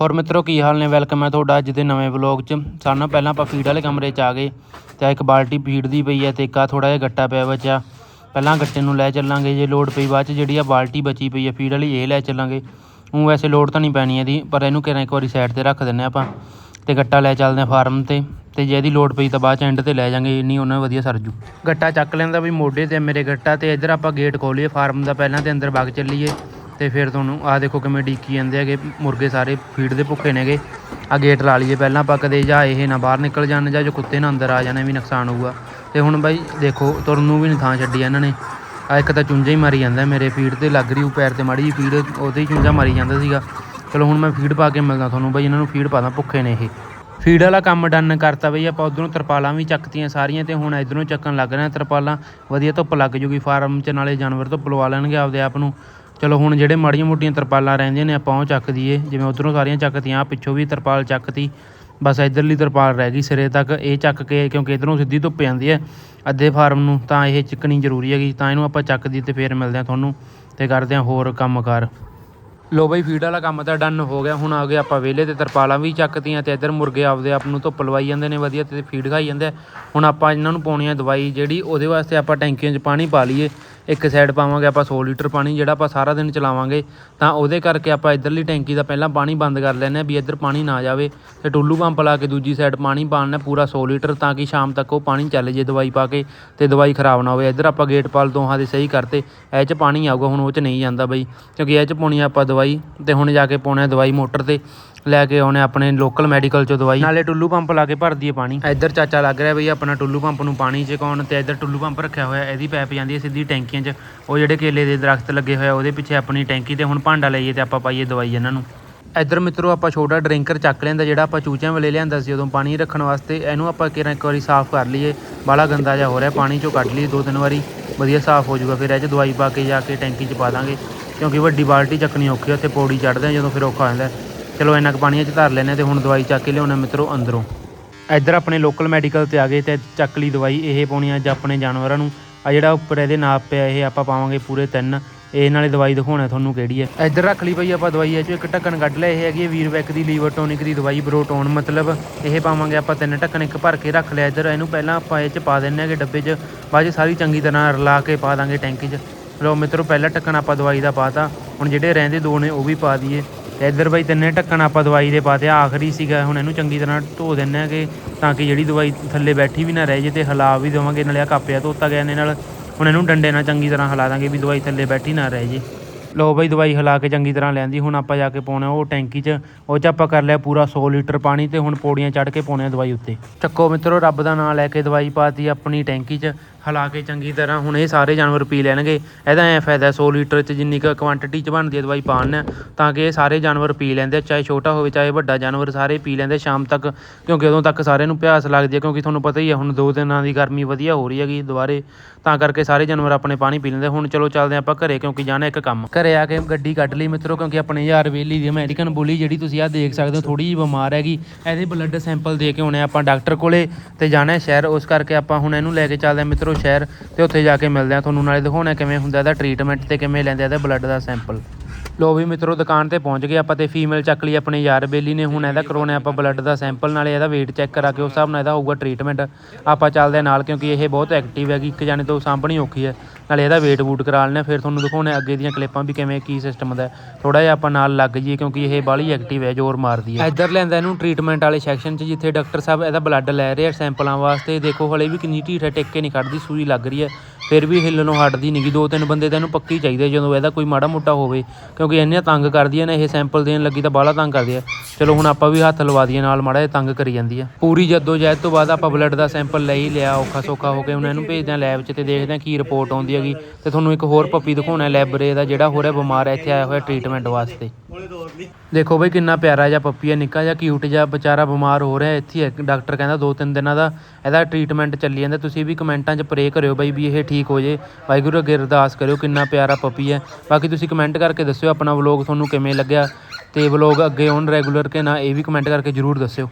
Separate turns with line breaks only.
ਹੋਰ ਮਿੱਤਰੋ, ਕੀ ਹਾਲ ਨੇ? ਵੈਲਕਮ ਹੈ ਤੁਹਾਡਾ ਅੱਜ ਦੇ ਨਵੇਂ ਵਲੌਗ 'ਚ। ਸਾਨੂੰ ਪਹਿਲਾਂ ਆਪਾਂ ਫੀਡ ਵਾਲੇ ਕਮਰੇ 'ਚ ਆ ਗਏ। ਤੇ ਇੱਕ ਬਾਲਟੀ ਫੀਡ ਦੀ ਪਈ ਹੈ ਤੇ ਇੱਕ ਆ ਥੋੜਾ ਜਿਹਾ ਗੱਟਾ ਪਿਆ ਬੱਚਾ ਪਹਿਲਾਂ ਗੱਟੇ ਨੂੰ ਲੈ ਚੱਲਾਂਗੇ, ਜੇ ਲੋਡ ਪਈ ਬਾਅਦ 'ਚ ਜਿਹੜੀ ਆ ਬਾਲਟੀ ਬਚੀ ਪਈ ਹੈ ਫੀਡ ਵਾਲੀ, ਇਹ ਲੈ ਚੱਲਾਂਗੇ। ਉਹ ਵੈਸੇ ਲੋਡ ਤਾਂ ਨਹੀਂ ਪੈਣੀ ਇਹਦੀ, ਪਰ ਇਹਨੂੰ ਕਿਰਾਂ ਇੱਕ ਵਾਰੀ ਸਾਈਡ ਤੇ ਰੱਖ ਦਿੰਨੇ ਆਪਾਂ। ਤੇ ਗੱਟਾ ਲੈ ਚੱਲਦੇ ਆ ਫਾਰਮ ਤੇ। ਤੇ ਜੇ ਇਹਦੀ ਲੋਡ ਪਈ ਤਾਂ ਬਾਅਦ ਚ ਐਂਡ ਤੇ ਲੈ ਜਾਾਂਗੇ, ਇੰਨੀ ਉਹਨਾਂ ਵਧੀਆ ਸਰਜੂ। ਗੱਟਾ ਚੱਕ ਲੈਂਦਾ ਵੀ ਮੋਢੇ ਤੇ ਮੇਰੇ ਗੱਟਾ ਤੇ, ਇੱਧਰ ਆਪਾਂ ਗੇਟ ਖੋਲੀਏ ਫਾਰਮ ਦਾ ਪਹਿਲਾਂ ਤੇ ਅੰਦਰ ਵਗ ਚੱਲੀਏ। ਤੇ ਫਿਰ ਤੁਹਾਨੂੰ ਆਹ ਦੇਖੋ ਕਿਵੇਂ ਡੀਕੀ ਜਾਂਦੇ ਹੈਗੇ। ਮੁਰਗੇ ਸਾਰੇ ਫੀਡ ਦੇ ਭੁੱਖੇ ਨੇਗੇ। ਆ ਗੇਟ ਲਾ ਲਈਏ ਪਹਿਲਾਂ ਪੱਕਦੇ ਜਾਂ ਇਹ ਨਾ ਬਾਹਰ ਨਿਕਲ ਜਾਣ, ਜਾਂ ਜੋ ਕੁੱਤੇ ਨਾ ਅੰਦਰ ਆ ਜਾਣੇ ਵੀ ਨੁਕਸਾਨ ਹੋਊਗਾ। ਤੇ ਹੁਣ ਬਾਈ ਦੇਖੋ, ਤੁਰਨ ਨੂੰ ਵੀ ਨਹੀਂ ਥਾਂ ਛੱਡੀ ਇਹਨਾਂ ਨੇ। ਆ ਇੱਕ ਤਾਂ ਚੁੰਝਾ ਹੀ ਮਾਰੀ ਜਾਂਦਾ ਮੇਰੇ ਫੀਡ ਤੇ, ਲੱਗ ਰਹੀ ਉਹ ਪੈਰ ਤੇ ਮਾੜੀ ਜੀ ਫੀਡ, ਉਹਦੇ ਹੀ ਚੁੰਝਾ ਮਾਰੀ ਜਾਂਦਾ ਸੀਗਾ। ਚਲੋ ਹੁਣ ਮੈਂ ਫੀਡ ਪਾ ਕੇ ਮਿਲਦਾ ਤੁਹਾਨੂੰ ਬਾਈ, ਇਹਨਾਂ ਨੂੰ ਫੀਡ ਪਾਦਾ ਭੁੱਖੇ ਨੇ ਇਹ। ਫੀਡ ਵਾਲਾ ਕੰਮ ਡਨ ਕਰਤਾ ਬਈ, ਆਪਾਂ ਉਧਰੋਂ ਤਰਪਾਲਾਂ ਵੀ ਚੱਕਤੀਆਂ ਸਾਰੀਆਂ ਤੇ ਹੁਣ ਇਧਰੋਂ ਚੱਕਣ ਲੱਗ ਰਹੇ ਤਰਪਾਲਾਂ। ਵਧੀਆ ਧੁੱਪ ਲੱਗ ਜੂਗੀ ਫਾਰਮ 'ਚ, ਨਾਲੇ ਜਾਨਵਰ ਧੁੱਪ ਲਵਾ ਲੈਣਗੇ ਆਪਦੇ ਆਪ ਨੂੰ। ਚਲੋ ਹੁਣ ਜਿਹੜੇ ਮਾੜੀਆਂ ਮੋਟੀਆਂ ਤਰਪਾਲਾਂ ਰਹਿੰਦੀਆਂ ਨੇ, ਆਪਾਂ ਉਹ ਚੱਕ ਦਈਏ। ਜਿਵੇਂ ਉਧਰੋਂ ਸਾਰੀਆਂ ਚੱਕਤੀਆਂ, ਆਹ ਪਿੱਛੋਂ ਵੀ ਤਰਪਾਲ ਚੱਕਤੀ। ਬਸ ਇਧਰਲੀ ਤਰਪਾਲ ਰਹਿ ਗਈ ਸਿਰੇ ਤੱਕ, ਇਹ ਚੱਕ ਕੇ, ਕਿਉਂਕਿ ਇਧਰੋਂ ਸਿੱਧੀ ਧੁੱਪ ਜਾਂਦੀ ਹੈ ਅੱਧੇ ਫਾਰਮ ਨੂੰ, ਤਾਂ ਇਹ ਚੱਕਣੀ ਜ਼ਰੂਰੀ ਹੈਗੀ, ਤਾਂ ਇਹਨੂੰ ਆਪਾਂ ਚੱਕਦੀ ਤੇ ਫੇਰ ਮਿਲਦੇ ਆ ਤੁਹਾਨੂੰ। ਤੇ ਕਰਦੇ ਆ ਹੋਰ ਕੰਮਕਾਰ ਲੋ ਬਈ, ਫੀਡ ਵਾਲਾ ਕੰਮ ਤਾਂ ਡਨ ਹੋ ਗਿਆ ਹੁਣ ਆ ਗਏ ਆਪਾਂ ਵਿਹਲੇ ਤੇ ਤਰਪਾਲਾਂ ਵੀ ਚੱਕਤੀਆਂ ਤੇ ਇੱਧਰ ਮੁਰਗੇ ਆਪਦੇ ਆਪ ਨੂੰ ਧੁੱਪ ਲਵਾਈ ਜਾਂਦੇ ਨੇ, ਵਧੀਆ ਤੇ ਫੀਡ ਖਾਈ ਜਾਂਦੇ ਆ। ਹੁਣ ਆਪਾਂ ਇਹਨਾਂ ਨੂੰ ਪਾਉਣੀ ਆ ਦਵਾਈ ਜਿਹੜੀ ਉਹਦੇ ਵਾਸਤੇ ਆਪਾਂ ਟੈਂਕੀਆਂ 'ਚ ਪਾਣੀ ਪਾ ਲਈਏ ਇੱਕ ਸਾਈਡ ਪਾਵਾਂਗੇ ਆਪਾਂ 100 ਲੀਟਰ ਪਾਣੀ, ਜਿਹੜਾ ਆਪਾਂ ਸਾਰਾ ਦਿਨ ਚਲਾਵਾਂਗੇ, ਤਾਂ ਉਹਦੇ ਕਰਕੇ ਆਪਾਂ ਇੱਧਰਲੀ ਟੈਂਕੀ ਦਾ ਪਹਿਲਾਂ ਪਾਣੀ ਬੰਦ ਕਰ ਲੈਂਦੇ ਹਾਂ ਵੀ ਇੱਧਰ ਪਾਣੀ ਨਾ ਜਾਵੇ ਤੇ ਟੁੱਲੂ ਪੰਪ ਲਾ ਕੇ ਦੂਜੀ ਸਾਈਡ ਪਾਣੀ ਪਾਉਣਾ ਪੂਰਾ 100 ਲੀਟਰ ਤਾਂ ਕਿ ਸ਼ਾਮ ਤੱਕ ਉਹ ਪਾਣੀ ਚੱਲ ਜੇ ਦਵਾਈ ਪਾ ਕੇ ਤੇ ਦਵਾਈ ਖਰਾਬ ਨਾ ਹੋਵੇ। ਇੱਧਰ ਆਪਾਂ ਗੇਟ ਪਾਲ ਦੋਹਾਂ ਦੇ ਸਹੀ ਕਰਤੇ, ਇਹ 'ਚ ਪਾਣੀ ਆਊਗਾ, ਹੁਣ ਉਹ 'ਚ ਨਹੀਂ ਜਾਂਦਾ ਬਈ, ਕਿਉਂਕਿ ਇਹ 'ਚ ਪਾਉਣੀ ਆਪਾਂ ਦਵਾਈ ਤੇ ਹੁਣ ਜਾ ਕੇ ਪਾਉਣਾ ਦਵਾਈ ਮੋਟਰ ਤੇ। ਲੈ ਕੇ ਆਉਣੇ ਆਪਣੇ ਲੋਕਲ ਮੈਡੀਕਲ ਚੋਂ ਦਵਾਈ। ਨਾਲੇ ਟੁੱਲੂ ਪੰਪ ਲਾ ਕੇ ਭਰ ਦਈਏ ਪਾਣੀ। ਇੱਧਰ ਚਾਚਾ ਲੱਗ ਰਿਹਾ ਬਈ ਆਪਣਾ ਟੁੱਲੂ ਪੰਪ ਨੂੰ ਪਾਣੀ ਚਕਾਉਣ ਤੇ ਇੱਧਰ ਟੁੱਲੂ ਪੰਪ ਰੱਖਿਆ ਹੋਇਆ ਇਹਦੀ ਪਾਈਪ ਜਾਂਦੀ ਹੈ ਸਿੱਧੀ ਟੈਂਕੀਆਂ 'ਚ। ਉਹ ਜਿਹੜੇ ਕੇਲੇ ਦੇ ਦਰਖਤ ਲੱਗੇ ਹੋਏ ਆ ਉਹਦੇ ਪਿੱਛੇ ਆਪਣੀ ਟੈਂਕੀ ਤੇ ਹੁਣ ਭਾਂਡਾ ਲਈਏ ਤੇ ਆਪਾਂ ਪਾਈਏ ਦਵਾਈ ਇਹਨਾਂ ਨੂੰ। ਇੱਧਰ ਮਿੱਤਰੋ ਆਪਾਂ ਛੋਟਾ ਡਰਿੰਕਰ ਚੱਕ ਲੈਂਦਾ ਜਿਹੜਾ ਆਪਾਂ ਚੂਚਿਆਂ ਵੇਲੇ ਲਿਆਂਦਾ ਸੀ ਉਦੋਂ ਪਾਣੀ ਰੱਖਣ ਵਾਸਤੇ। ਇਹਨੂੰ ਆਪਾਂ ਕਿਰਾਂ ਇੱਕ ਵਾਰੀ ਸਾਫ਼ ਕਰ ਲਈਏ। ਬਾਲਾ ਗੰਦਾ ਜਿਹਾ ਹੋ ਰਿਹਾ ਪਾਣੀ ਚੋਂ ਕੱਢ ਲਈਏ ਦੋ ਤਿੰਨ ਵਾਰੀ। ਵਧੀਆ ਸਾਫ਼ ਹੋ ਜਾਊਗਾ ਫਿਰ ਇਹ 'ਚ ਦਵਾਈ ਪਾ ਕੇ ਜਾ ਕੇ ਟੈਂਕੀ 'ਚ ਪਾ ਦਾਂਗੇ। ਕਿਉਂਕਿ ਵੱਡੀ ਬਾਲਟੀ ਚੱਕਣੀ ਔਖੀ ਆ ਉੱਥੇ ਪੌੜੀ ਚੜ੍ਹਦੇ ਆ ਜਦੋਂ ਫਿਰ ਔਖਾ ਹੋ ਜਾਂਦਾ। ਚਲੋ ਇੰਨਾ ਕੁ ਪਾਣੀ 'ਚ ਧਰ ਲੈਨੇ ਤੇ ਹੁਣ ਦਵਾਈ ਚੱਕ ਕੇ ਲਿਆਉਣਾ ਮਿੱਤਰੋ ਅੰਦਰੋਂ। ਇੱਧਰ ਆਪਣੇ ਲੋਕਲ ਮੈਡੀਕਲ ਤੇ ਆ ਗਏ ਤੇ ਚੱਕ ਲਈ ਦਵਾਈ, ਇਹ ਪਾਉਣੀ ਅੱਜ ਆਪਣੇ ਜਾਨਵਰਾਂ ਨੂੰ। ਆ ਜਿਹੜਾ ਉੱਪਰ ਇਹਦੇ ਨਾਪ ਪਿਆ, ਇਹ ਆਪਾਂ ਪਾਵਾਂਗੇ ਪੂਰੇ ਤਿੰਨ। ਇਹ ਨਾਲੇ ਦਵਾਈ ਦਿਖਾਉਣਾ ਤੁਹਾਨੂੰ ਕਿਹੜੀ ਹੈ। ਇੱਧਰ ਰੱਖ ਲਈ ਬਈ ਆਪਾਂ ਦਵਾਈ, ਇਹ ਚੋਂ ਇੱਕ ਢੱਕਣ ਕੱਢ ਲਿਆ, ਇਹ ਹੈਗੀ ਹੈ ਵੀਰਵੈਕ ਦੀ ਲੀਵਰ ਟੋਨਿਕ ਦੀ ਦਵਾਈ, ਬਰੋਟੋਨ ਮਤਲਬ। ਇਹ ਪਾਵਾਂਗੇ ਆਪਾਂ ਤਿੰਨ ਢੱਕਣ, ਇੱਕ ਭਰ ਕੇ ਰੱਖ ਲਿਆ ਇੱਧਰ। ਇਹਨੂੰ ਪਹਿਲਾਂ ਆਪਾਂ ਇਹ ਚ ਪਾ ਦਿੰਨੇ ਹੈਗੇ ਡੱਬੇ 'ਚ। ਬਾਅਦ 'ਚ ਸਾਰੀ ਚੰਗੀ ਤਰ੍ਹਾਂ ਰਲਾ ਕੇ ਪਾ ਦਾਂਗੇ ਟੈਂਕੀ 'ਚ। ਲੋ ਮਿੱਤਰੋ, ਪਹਿਲਾ ਢੱਕਣ ਆਪਾਂ ਦਵਾਈ ਦਾ ਪਾਤਾ ਹੁਣ ਜਿਹੜੇ ਰਹਿੰਦੇ ਦੋ ਨੇ, ਉਹ ਵੀ ਪਾ ਦਈਏ। ਤੇ ਇੱਧਰ ਬਈ ਤਿੰਨੇ ਢੱਕਣ ਆਪਾਂ ਦਵਾਈ ਦੇ ਪਾਤੇ ਆਖਰੀ ਸੀਗਾ, ਹੁਣ ਇਹਨੂੰ ਚੰਗੀ ਤਰ੍ਹਾਂ ਧੋ ਦਿੰਨੇ ਕਿ ਤਾਂ ਕਿ ਜਿਹੜੀ ਦਵਾਈ ਥੱਲੇ ਬੈਠੀ ਵੀ ਨਾ ਰਹਿ, ਜੇ ਤੇ ਹਿਲਾ ਵੀ ਦੇਵਾਂਗੇ, ਨਾਲੇ ਆ ਕਾਪਿਆ ਧੋਤਾ ਗਿਆ ਇਹਨੇ ਨਾਲ, ਹੁਣ ਇਹਨੂੰ ਡੰਡੇ ਨਾਲ ਚੰਗੀ ਤਰ੍ਹਾਂ ਹਿਲਾ ਦਾਂਗੇ ਵੀ ਦਵਾਈ ਥੱਲੇ ਬੈਠੀ ਨਾ ਰਹਿ ਜੇ। ਲੋ ਬਈ ਦਵਾਈ ਹਿਲਾ ਕੇ ਚੰਗੀ ਤਰ੍ਹਾਂ ਲੈਂਦੀ ਹੁਣ ਆਪਾਂ ਜਾ ਕੇ ਪਾਉਣਾ ਉਹ ਟੈਂਕੀ 'ਚ, ਉਹ 'ਚ ਆਪਾਂ ਕਰ ਲਿਆ ਪੂਰਾ 100 ਲੀਟਰ ਪਾਣੀ ਤੇ ਹੁਣ ਪੌੜੀਆਂ ਚੜ੍ਹ ਕੇ ਪਾਉਣੇ ਆ ਦਵਾਈ ਉੱਤੇ। ਚੱਕੋ ਮਿੱਤਰੋ, ਰੱਬ ਦਾ ਨਾਮ ਲੈ ਕੇ ਦਵਾਈ ਪਾਤੀ ਆਪਣੀ ਟੈਂਕੀ 'ਚ ਹਿਲਾ ਕੇ ਚੰਗੀ ਤਰ੍ਹਾਂ ਹੁਣ ਇਹ ਸਾਰੇ ਜਾਨਵਰ ਪੀ ਲੈਣਗੇ। ਇਹਦਾ ਐ ਫਾਇਦਾ 100 ਲੀਟਰ 'ਚ ਜਿੰਨੀ ਕੁ ਕੁਆਂਟਿਟੀ 'ਚ ਬਣਦੀ ਹੈ ਦਵਾਈ ਪਾਉਣ ਨਾਲ, ਤਾਂ ਕਿ ਇਹ ਸਾਰੇ ਜਾਨਵਰ ਪੀ ਲੈਂਦੇ ਚਾਹੇ ਛੋਟਾ ਹੋਵੇ, ਚਾਹੇ ਵੱਡਾ, ਜਾਨਵਰ ਸਾਰੇ ਪੀ ਲੈਂਦੇ ਸ਼ਾਮ ਤੱਕ, ਕਿਉਂਕਿ ਉਦੋਂ ਤੱਕ ਸਾਰਿਆਂ ਨੂੰ ਪਿਆਸ ਲੱਗਦੀ ਹੈ, ਕਿਉਂਕਿ ਤੁਹਾਨੂੰ ਪਤਾ ਹੀ ਹੈ, ਹੁਣ ਦੋ ਦਿਨਾਂ ਦੀ ਗਰਮੀ ਵਧੀਆ ਹੋ ਰਹੀ ਹੈਗੀ ਦੁਬਾਰੇ, ਤਾਂ ਕਰਕੇ ਸਾਰੇ ਜਾਨਵਰ ਆਪਣੇ ਪਾਣੀ ਪੀ ਲੈਂਦੇ ਹੁਣ ਚਲੋ ਚੱਲਦੇ ਆਪਾਂ ਘਰੇ, ਕਿਉਂਕਿ ਜਾਣਾ ਇੱਕ ਕੰਮ। ਘਰੇ ਆ ਕੇ ਗੱਡੀ ਕੱਢ ਲਈ ਮਿੱਤਰੋ, ਕਿਉਂਕਿ ਆਪਣੇ ਯਾਰ ਵੇਲੀ ਦੀ ਅਮਰੀਕਨ ਬੋਲੀ ਜਿਹੜੀ ਤੁਸੀਂ ਆ ਦੇਖ ਸਕਦੇ ਹੋ ਥੋੜੀ ਜਿਹੀ ਬਿਮਾਰ ਹੈਗੀ। ਇਹਦੇ ਬਲੱਡ ਸੈਂਪਲ ਦੇ ਕੇ ਆਉਣੇ ਆਪਾਂ ਡਾਕਟਰ ਕੋਲੇ, ਤੇ ਜਾਣਾ ਸ਼ਹਿਰ, ਉਸ ਕਰਕੇ ਆਪਾਂ ਹੁਣ ਇਹਨੂੰ ਲੈ ਕੇ ਚੱਲਦੇ ਹਾਂ ਮਿੱਤਰੋ ਸ਼ਹਿਰ ਤੇ ਉੱਥੇ ਜਾ ਕੇ ਮਿਲਦੇ ਆ ਤੁਹਾਨੂੰ, ਨਾਲੇ ਦਿਖਾਉਣਾ ਕਿਵੇਂ ਹੁੰਦਾ, ਇਹਦਾ ਟ੍ਰੀਟਮੈਂਟ ਤੇ ਕਿਵੇਂ ਲੈਂਦੇ ਆ, ਇਹਦਾ ਬਲੱਡ ਦਾ ਸੈਂਪਲ ਲੋ ਵੀ ਮਿੱਤਰੋ, ਦੁਕਾਨ ਤੇ ਪਹੁੰਚ ਗਏ ਆਪਾਂ ਤੇ ਫੀਮੇਲ ਚੱਕ ਲਈ ਆਪਣੇ ਯਾਰ ਬੇਲੀ ਨੇ। ਹੁਣ ਇਹਦਾ ਕਰਾਉਣਾ ਆਪਾਂ ਬਲੱਡ ਦਾ ਸੈਂਪਲ ਨਾਲੇ ਇਹਦਾ weight ਚੈੱਕ ਕਰਾ ਕੇ ਉਸ ਹਿਸਾਬ ਨਾਲ ਇਹਦਾ ਹੋਊਗਾ ਟ੍ਰੀਟਮੈਂਟ ਆਪਾਂ ਚੱਲਦੇ ਹਾਂ ਨਾਲ ਕਿਉਂਕਿ ਇਹ ਬਹੁਤ ਐਕਟਿਵ ਹੈਗੀ, ਇੱਕ ਜਾਣੇ ਤੋਂ ਸਾਂਭਣੀ ਔਖੀ ਹੈ। ਨਾਲੇ ਇਹਦਾ weight ਬੂਟ ਕਰਾ ਲੈਣਾ ਫਿਰ ਤੁਹਾਨੂੰ ਦਿਖਾਉਣਾ ਅੱਗੇ ਦੀਆਂ ਕਲਿੱਪਾਂ ਵੀ ਕਿਵੇਂ ਕੀ ਸਿਸਟਮ ਦਾ ਥੋੜਾ ਜਿਹਾ ਆਪਾਂ ਨਾਲ ਲੱਗ ਜਾਈਏ ਕਿਉਂਕਿ ਇਹ ਬਾਹਲੀ ਐਕਟਿਵ ਹੈ, ਜ਼ੋਰ ਮਾਰਦੀ ਹੈ। ਇੱਧਰ ਲੈਂਦਾ ਇਹਨੂੰ ਟ੍ਰੀਟਮੈਂਟ ਵਾਲੇ ਸੈਕਸ਼ਨ 'ਚ, ਜਿੱਥੇ ਡਾਕਟਰ ਸਾਹਿਬ ਇਹਦਾ ਬਲੱਡ ਲੈ ਰਹੇ ਆ ਸੈਂਪਲਾਂ ਵਾਸਤੇ। ਦੇਖੋ, ਹਲੇ ਵੀ ਕਿੰਨੀ ਢੀਠ ਹੈ, ਟਿਕ ਨਹੀਂ ਕੱਢਦੀ, ਸੂਈ ਲੱਗ ਰਹੀ ਹੈ। ਫਿਰ ਵੀ ਹਿੱਲਣੋਂ ਹਟਦੀ ਨਹੀਂ ਨਹੀਂਗੀ ਦੋ ਤਿੰਨ ਬੰਦੇ ਤਾਂ ਇਹਨੂੰ ਪੱਕੀ ਚਾਹੀਦੇ ਜਦੋਂ ਇਹਦਾ ਕੋਈ ਮਾੜਾ ਮੋਟਾ ਹੋਵੇ। ਕਿਉਂਕਿ ਇੰਨੀਆਂ ਤੰਗ ਕਰਦੀਆਂ ਨੇ, ਇਹ ਸੈਂਪਲ ਦੇਣ ਲੱਗੀ ਤਾਂ ਬਾਹਲਾ ਤੰਗ ਕਰਦੀ ਹੈ ਚਲੋ ਹੁਣ ਆਪਾਂ ਵੀ ਹੱਥ ਲਵਾ ਦਈਏ, ਨਾਲ ਮਾੜਾ ਜਿਹਾ ਤੰਗ ਕਰੀ ਜਾਂਦੀ ਆ। ਪੂਰੀ ਜੱਦੋ ਜਹਿਦ ਤੋਂ ਬਾਅਦ ਆਪਾਂ ਬਲੱਡ ਦਾ ਸੈਂਪਲ ਲੈ ਹੀ ਲਿਆ, ਔਖਾ ਸੌਖਾ ਹੋ ਕੇ ਹੁਣ ਇਹਨੂੰ ਭੇਜਦੇ ਆ ਲੈਬ 'ਚ ਤੇ ਦੇਖਦੇ ਆ ਕੀ ਰਿਪੋਰਟ ਆਉਂਦੀ ਹੈਗੀ। ਤੇ ਤੁਹਾਨੂੰ ਇੱਕ ਹੋਰ ਪੱਪੀ ਦਿਖਾਉਣਾ ਲੈਬਰੇ ਦਾ ਜਿਹੜਾ ਹੋ ਰਿਹਾ ਬਿਮਾਰ ਹੈ ਇੱਥੇ ਆਇਆ ਹੋਇਆ ਟ੍ਰੀਟਮੈਂਟ ਵਾਸਤੇ। ਦੇਖੋ ਬਈ ਕਿੰਨਾ ਪਿਆਰਾ ਜਿਹਾ ਪੱਪੀ ਹੈ ਨਿੱਕਾ ਜਿਹਾ ਕਿਊਟ ਜਿਹਾ ਵਿਚਾਰਾ ਬਿਮਾਰ ਹੋ ਰਿਹਾ ਇੱਥੇ। ਹੀ ਡਾਕਟਰ ਕਹਿੰਦਾ ਦੋ ਤਿੰਨ ਦਿਨਾਂ ਦਾ ਇਹਦਾ ਟ੍ਰੀਟਮੈਂਟ ਚੱਲੀ ਜਾਂਦਾ। ਤੁਸੀਂ ਵੀ ਕਮੈਂਟਾਂ 'ਚ ਪ੍ਰੇ ਕਰਿਓ ਬਈ ਵੀ ਇਹ ਠੀਕ ਠੀਕ ਹੋ ਜੇ। ਵਾਹਿਗੁਰੂ ਅੱਗੇ ਅਰਦਾਸ ਕਰਿਓ, ਕਿੰਨਾ ਪਿਆਰਾ ਪੱਪੀ ਹੈ। ਬਾਕੀ ਤੁਸੀਂ ਕਮੈਂਟ ਕਰਕੇ ਦੱਸਿਓ ਆਪਣਾ ਵਲੋਗ ਤੁਹਾਨੂੰ ਕਿਵੇਂ ਲੱਗਿਆ। ਤੇ ਵਲੋਗ ਅੱਗੇ ਆਉਣ ਰੈਗੂਲਰ ਕਿ ਨਾ, ਇਹ ਵੀ ਕਮੈਂਟ ਕਰਕੇ ਜਰੂਰ ਦੱਸਿਓ।